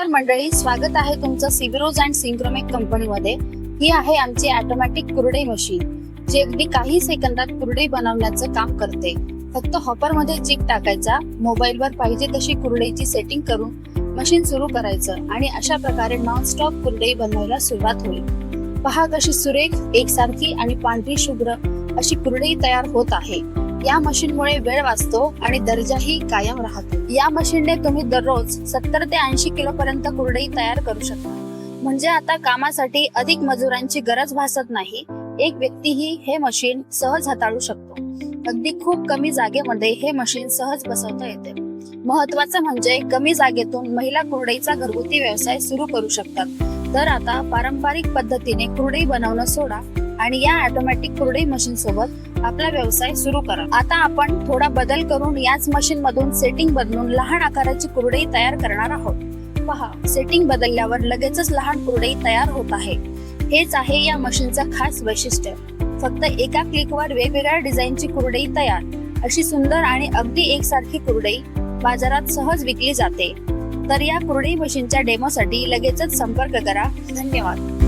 नमस्कार मंडळी स्वागत आहे तुमचं सिबिरोज अँड सिंक्रोमेक कंपनीमध्ये. ही आहे आमची ऑटोमॅटिक कुरडई मशीन जी अगदी काही सेकंदात कुरडई बनवण्याचं काम करते. फक्त हॉपरमध्ये चिप टाकायचा मोबाईलवर पाहिजे तशी कुरडईची सेटिंग करून मशीन सुरू करायचं आणि अशा प्रकारे नॉनस्टॉप कुरडई बनवायला सुरुवात होईल. पहा कशी सुरेख एकसारखी आणि पांढरी शुभ्र अशी कुरडई तयार होत आहे. या मशीनमुळे वेळ वाचतो आणि दर्जाही कायम राहतो. या मशीनने तुम्ही दररोज सत्तर ते ऐंशी किलो पर्यंत कुरडई तयार करू शकता. म्हणजे आता कामासाठी अधिक मजुरांची गरज भासत नाही. एक व्यक्तीही हे मशीन सहज हाताळू शकतो. अगदी खूप कमी जागेमध्ये हे मशीन सहज बसवता येते. महत्वाचं म्हणजे कमी जागेतून महिला कुरडईचा घरगुती व्यवसाय सुरू करू शकतात. तर आता पारंपरिक पद्धतीने कुरडई बनवणं सोडा. आणि या ऑटोमॅटिक कुरडई मशीन सोबत आपला व्यवसाय सुरू करा. आता आपण थोडा बदल करून याच मशीन मधून सेटिंग बदलून लहान आकाराची कुरडई तयार करणार आहोत. पहा सेटिंग बदलल्यावर लगेचच लहान कुरडई तयार होत आहे. हेच आहे या मशीनचं खास वैशिष्ट्य. फक्त एका क्लिकवर वेगवेगळ्या डिझाईनची कुरडई तयार. अशी सुंदर आणि अगदी एकसारखी कुरडई बाजारात सहज विकली जाते. तर या कुरडई मशीनच्या डेमोसाठी लगेचच संपर्क करा. धन्यवाद.